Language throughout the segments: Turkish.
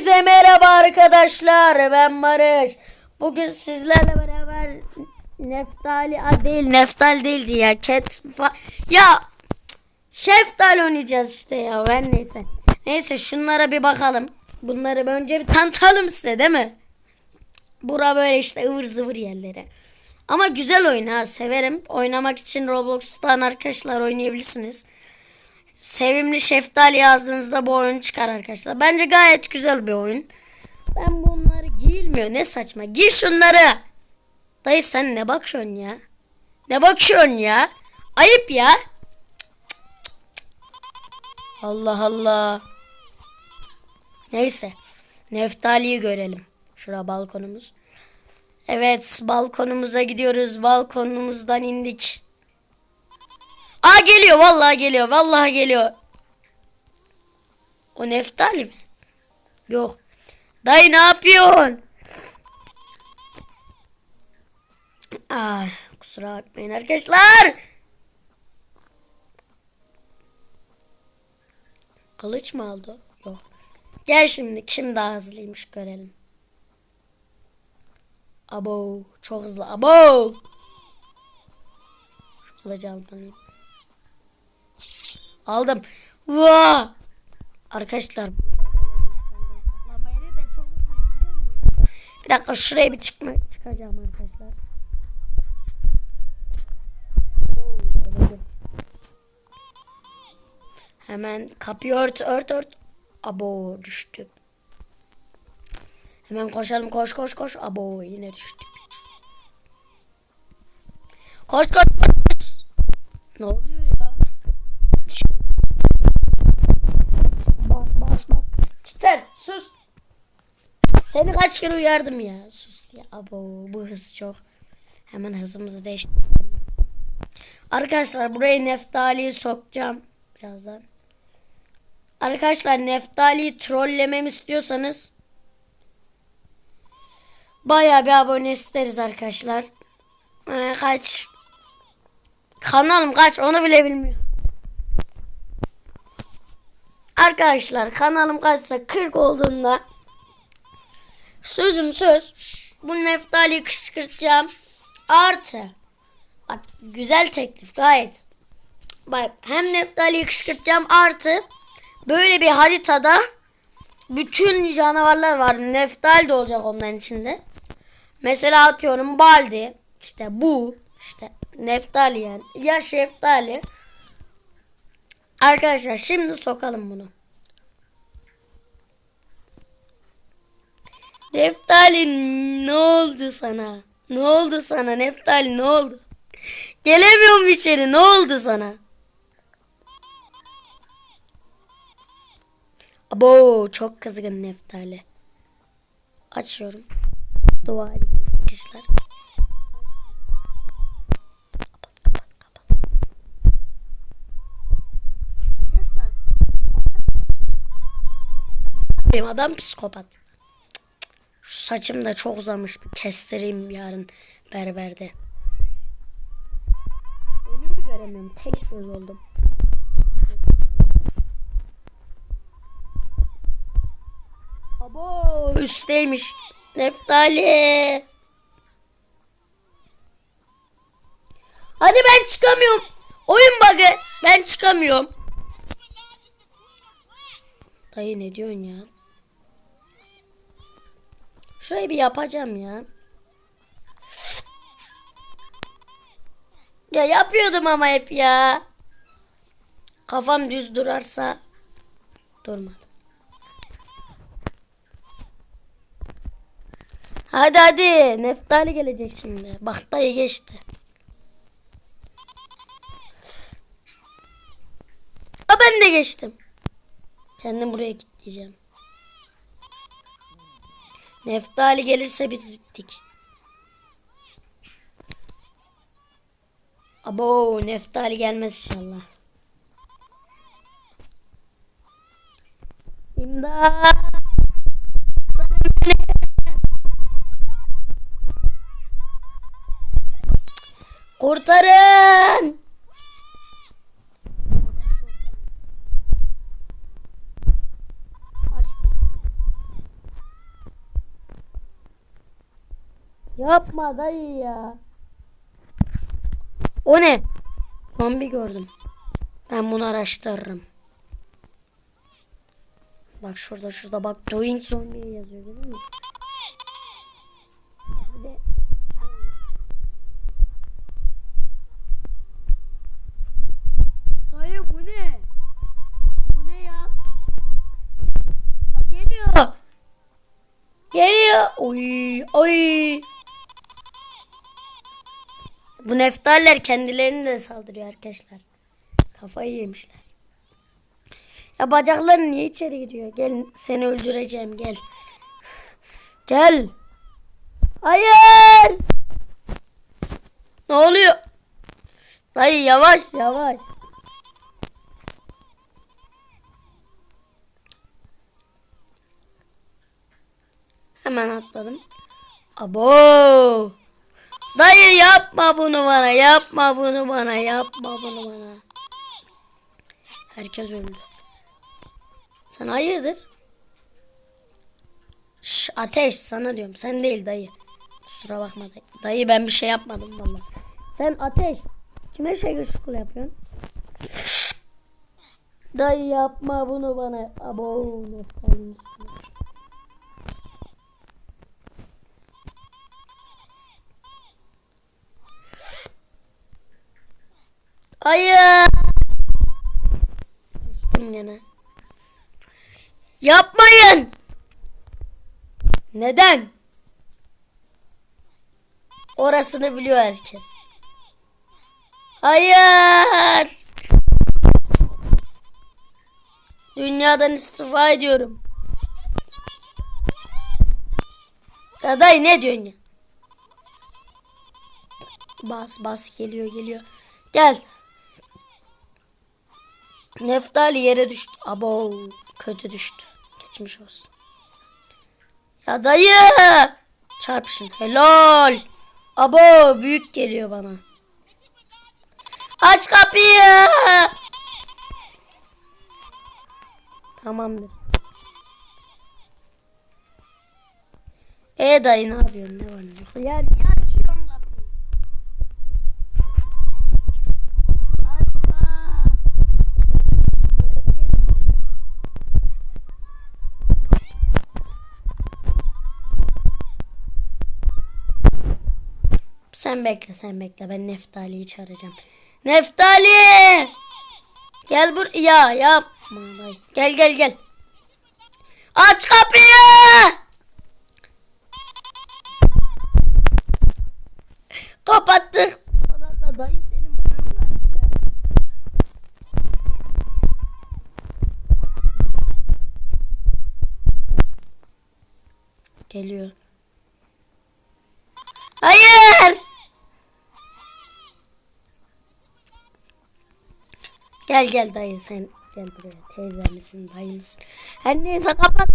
Hepinize merhaba arkadaşlar. Ben Barış. Bugün sizlerle beraber Neftali a değil Neftal değildi ya. Cat ya Şeftal oynayacağız işte ya. Ben neyse. Neyse şunlara bir bakalım. Bunları önce bir tanıtalım size değil mi? Bura böyle işte ıvır zıvır yerlere. Ama güzel oyun ha severim. Oynamak için Roblox'tan arkadaşlar oynayabilirsiniz. Sevimli şeftali yazdığınızda bu oyun çıkar arkadaşlar. Bence gayet güzel bir oyun. Ben bunları giyilmiyor. Ne saçma. Giy şunları. Dayı sen ne bakıyorsun ya? Ne bakıyorsun ya? Ayıp ya. Allah Allah. Neyse. Neftali'yi görelim. Şura balkonumuz. Evet balkonumuza gidiyoruz. Balkonumuzdan indik. Aa geliyor vallahi geliyor. Vallahi geliyor. O Neftali mi? Yok. Dayı ne yapıyorsun? Aa, kusura bakmayın arkadaşlar. Kılıç mı aldı? Yok. Gel şimdi kim daha hızlıymış görelim. Abo çok hızlı. Abo. Şu kılıcı almalıyım. Aldım. Vaa! Arkadaşlar. Bir dakika şuraya bir çıkma çıkacağım arkadaşlar. Hemen kapıyı ört ört ört. Abo düştü. Hemen koşalım koş koş koş. Abo yine düştük. Koş koş koş. Ne oluyor ya? Bas bas bas. Çiter sus. Seni kaç kere uyardım ya. Sus diye. Abo bu hız çok. Hemen hızımızı değiştirmeliyiz. Arkadaşlar buraya Neftali'yi sokacağım. Birazdan. Arkadaşlar Neftali'yi trollememi istiyorsanız Bayağı bir abone isteriz arkadaşlar. Ee, kaç kanalım kaç onu bile bilmiyorum. Arkadaşlar kanalım kaçsa 40 olduğunda sözüm söz bu Neftali'yi kışkırtacağım. Artı bak güzel teklif gayet. Bak hem Neftali'yi kışkırtacağım artı böyle bir haritada bütün canavarlar var. Neftal de olacak onların içinde. Mesela atıyorum Baldi, işte bu, işte Neftali yani ya Şeftali. Arkadaşlar şimdi sokalım bunu. Neftali ne oldu sana? Ne oldu sana Neftali ne oldu? Gelemiyorum içeri ne oldu sana? Abo çok kızgın Neftali. Açıyorum. Dua edin arkadaşlar. Benim adam psikopat. Şu saçım da çok uzamış. Bir kestireyim yarın berberde. Önümü göremiyorum. Tek göz oldum. Abo üstteymiş. Neftali. Hadi ben çıkamıyorum. Oyun bug'ı. Ben çıkamıyorum. Dayı ne diyorsun ya? Şurayı bir yapacağım ya. Ya yapıyordum ama hep ya. Kafam düz durarsa durmadı. Hadi hadi. Neftali gelecek şimdi. Bak geçti. Ben de geçtim. Kendim buraya kilitleyeceğim. Neftali gelirse biz bittik. Abo Neftali gelmez inşallah. İmdat. Kurtarın. Yapma dayı ya. O ne? Zombi gördüm. Ben bunu araştırırım. Bak şurada şurada bak doing zombie yazıyor görüyor musun? Bir de Dayı bu ne? Bu ne ya? Geliyor. Geliyor. Oy oy. Bu neftaller kendilerini de saldırıyor arkadaşlar. Kafayı yemişler. Ya bacakların niye içeri giriyor? Gel seni öldüreceğim gel. Gel. Hayır. Ne oluyor? Dayı yavaş yavaş. Hemen atladım. Abo. Dayı yapma bunu bana, yapma bunu bana, yapma bunu bana. Herkes öldü. Sen hayırdır? Şş, ateş sana diyorum. Sen değil dayı. Kusura bakma dayı. Dayı ben bir şey yapmadım vallahi. Sen ateş. Kime şey şukul yapıyorsun? Dayı yapma bunu bana. Abo neftalin. Hayır. Düştüm. Yapmayın. Neden? Orasını biliyor herkes. Hayır. Dünyadan istifa ediyorum. Ya dayı ne diyorsun ya? Bas bas geliyor geliyor. Gel. Neftali yere düştü. Abo kötü düştü. Geçmiş olsun. Ya dayı. Çarpışın. Helal. Abo büyük geliyor bana. Aç kapıyı. Tamamdır. E dayı ne yapıyorsun? Ne var ne yok? Ya niye açıyorsun kapıyı? Açma. Öyle değil. Sen bekle sen bekle ben Neftali'yi çağıracağım. Neftali! Gel bur ya yapma. Gel gel gel. Aç kapıyı! Kapattık. Bana da dayı senin bana mı kaçtı ya? Geliyor. Hayır! Gel gel dayı sen gel buraya. Teyze misin dayı mısın? Her neyse kapat.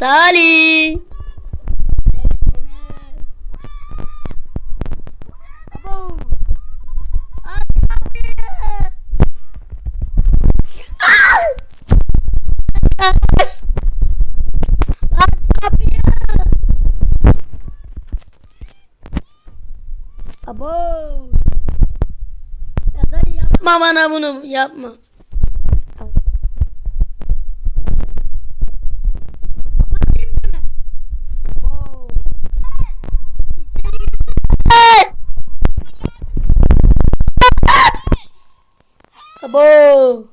Dali. Abo. Ya da yapma bana bunu yapma. Abo.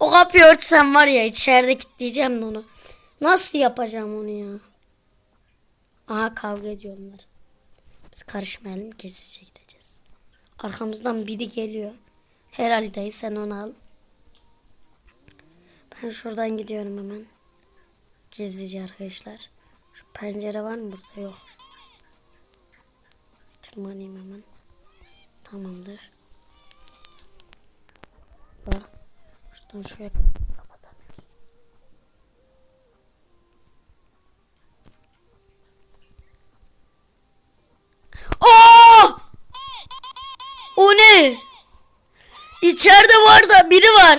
O kapıyı örtsem var ya içeride kilitleyeceğim de onu. Nasıl yapacağım onu ya? Aha kavga ediyorlar. Biz karışmayalım gizlice gideceğiz. Arkamızdan biri geliyor. Herhalde dayı sen onu al. Ben şuradan gidiyorum hemen. Gizlice arkadaşlar. Şu pencere var mı burada? Yok. Tırmanayım hemen. Tamamdır. Bak. Şuradan şöyle İçeride var da biri var.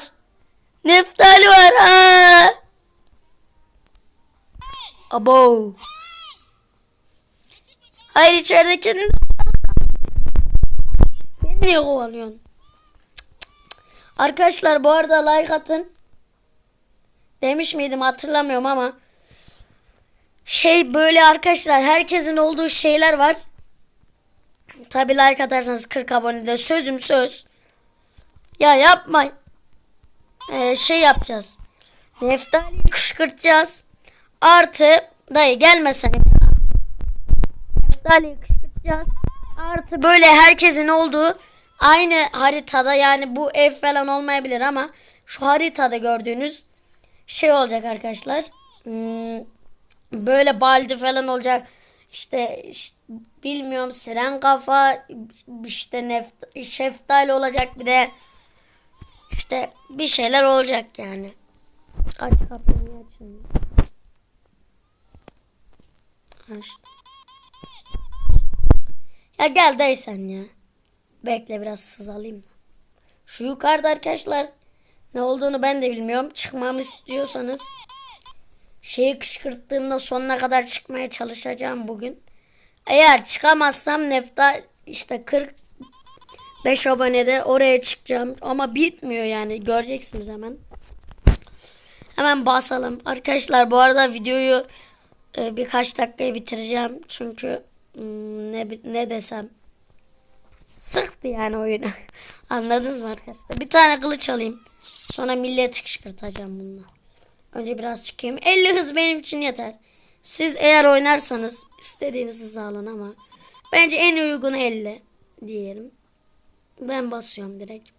Neftali var. Aa! Abo. Hayır içeridekini Beni niye kovalıyorsun? Arkadaşlar bu arada like atın. Demiş miydim hatırlamıyorum ama. Şey böyle arkadaşlar herkesin olduğu şeyler var. Tabi like atarsanız 40 abonede sözüm söz. Ya yapmayın. Ee, şey yapacağız. Neftali'yi kışkırtacağız. Artı dayı gelmesen ya. Neftali'yi kışkırtacağız. Artı böyle herkesin olduğu aynı haritada yani bu ev falan olmayabilir ama şu haritada gördüğünüz şey olacak arkadaşlar. Hmm, böyle baldi falan olacak. İşte, işte bilmiyorum siren kafa işte neft şeftali olacak bir de işte bir şeyler olacak yani. Aç kapıyı açın. Aç. Ya gel sen ya. Bekle biraz sızalayım. Şu yukarıda arkadaşlar ne olduğunu ben de bilmiyorum. Çıkmamı istiyorsanız şeyi kışkırttığımda sonuna kadar çıkmaya çalışacağım bugün. Eğer çıkamazsam nefta işte 45 abonede oraya çıkacağım. Ama bitmiyor yani göreceksiniz hemen. Hemen basalım. Arkadaşlar bu arada videoyu e, birkaç dakikaya bitireceğim. Çünkü hmm, ne ne desem sıktı yani oyunu. Anladınız mı arkadaşlar? Bir tane kılıç alayım. Sonra milleti kışkırtacağım bununla. Önce biraz çıkayım. 50 hız benim için yeter. Siz eğer oynarsanız istediğiniz hızı alın ama bence en uygunu 50 diyelim. Ben basıyorum direkt.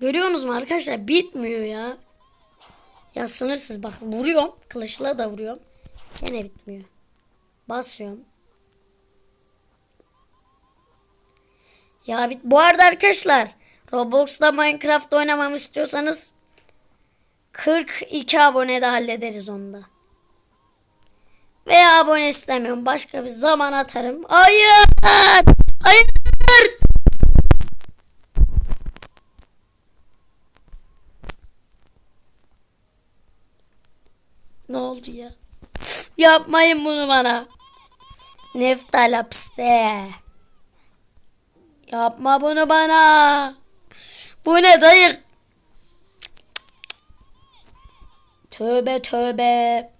Görüyorsunuz mu arkadaşlar? Bitmiyor ya. Ya sınırsız bak vuruyorum. Kılıçla da vuruyorum. Gene bitmiyor. Basıyorum. Ya bit bu arada arkadaşlar Roblox'ta Minecraft oynamamı istiyorsanız 42 abone de hallederiz onda. Veya abone istemiyorum. Başka bir zaman atarım. Hayır! Hayır! Ne oldu ya? Yapmayın bunu bana. Neftal hapiste. Yapma bunu bana. Bu ne dayı? Tövbe tövbe.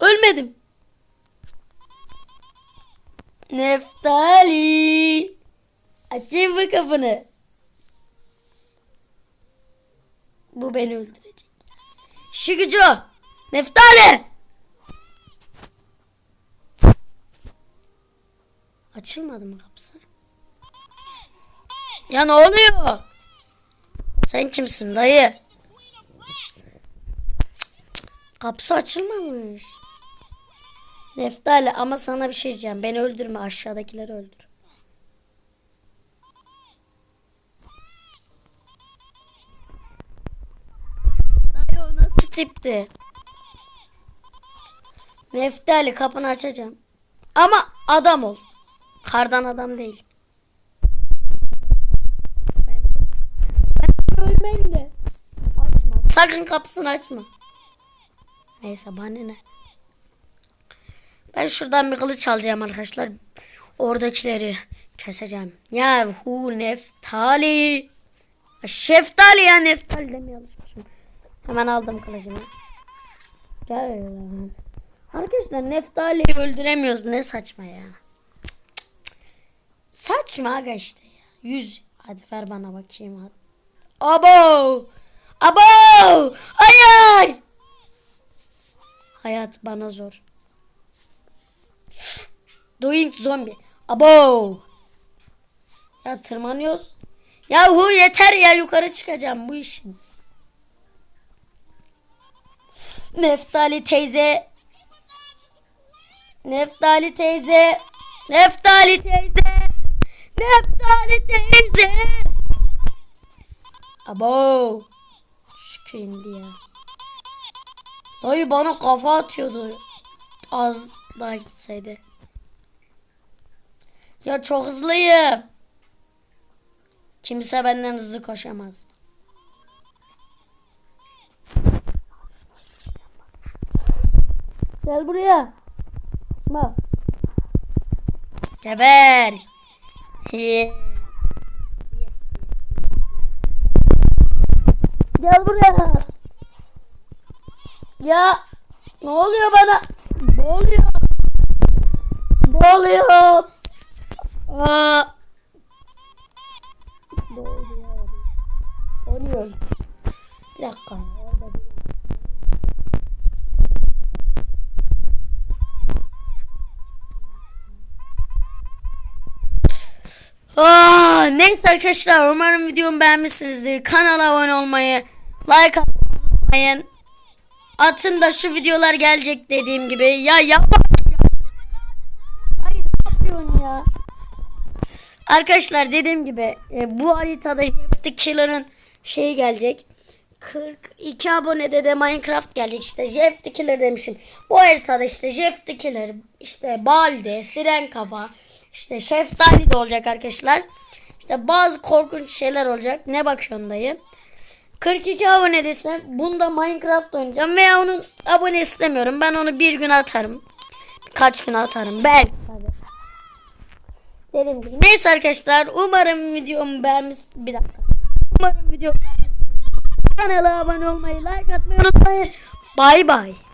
Ölmedim. Neftali. Açayım mı kapını? Bu beni öldürecek. İşi gücü. Neftali. Açılmadı mı kapısı? Ya ne oluyor? Sen kimsin dayı? Kapısı açılmamış. Neftali ama sana bir şey diyeceğim. Beni öldürme aşağıdakileri öldür. Dayı o nasıl tipti? Neftali kapını açacağım. Ama adam ol. Kardan adam değil. Ben, ben ölmeyeyim de. Açma. Sakın kapısını açma. Neyse bana ne. Ben şuradan bir kılıç alacağım arkadaşlar. Oradakileri keseceğim. Ya hu neftali. Şeftali ya neftali demeye alışmışım. Hemen aldım kılıcımı. Gel lan. Arkadaşlar neftaliyi öldüremiyoruz. Ne saçma ya. Saçma aga işte ya. Yüz. Hadi ver bana bakayım hadi. Abo! Abo! Hayır! Hayat bana zor. Doing zombie. Abo! Ya tırmanıyoruz. Yahu yeter ya yukarı çıkacağım bu işin. Neftali teyze. Neftali teyze. Neftali teyze. Neftali teyze. Abo. Şükür indi ya. Dayı bana kafa atıyordu. Az daha gitseydi. Ya çok hızlıyım. Kimse benden hızlı koşamaz. Gel buraya. Kaçma. Geber. Gel buraya. Ya ne oluyor bana? Ne oluyor? Ne oluyor? Aa. Ne oluyor? Oluyor. Bir dakika. Orada bir- Aa, neyse arkadaşlar umarım videomu beğenmişsinizdir. Kanala abone olmayı, like atmayı. Atın da şu videolar gelecek dediğim gibi. Ya yapma. Hayır ne yapıyorsun ya? Arkadaşlar dediğim gibi e, bu haritada Jeff the Killer'ın şeyi gelecek. 42 abonede de Minecraft gelecek işte Jeff the Killer demişim. Bu haritada işte Jeff the Killer, işte Balde, Siren Kafa, işte Şeftali de olacak arkadaşlar. İşte bazı korkunç şeyler olacak. Ne bakıyorsun dayı? 42 abonedeyse bunda Minecraft oynayacağım veya onun abone istemiyorum. Ben onu bir gün atarım. Kaç gün atarım belki tabii. Dediğim gibi. Neyse arkadaşlar umarım videomu beğenmiş. Bir dakika. Umarım videomu beğenmişsiniz. Kanala abone olmayı, like atmayı unutmayın. Bay bay.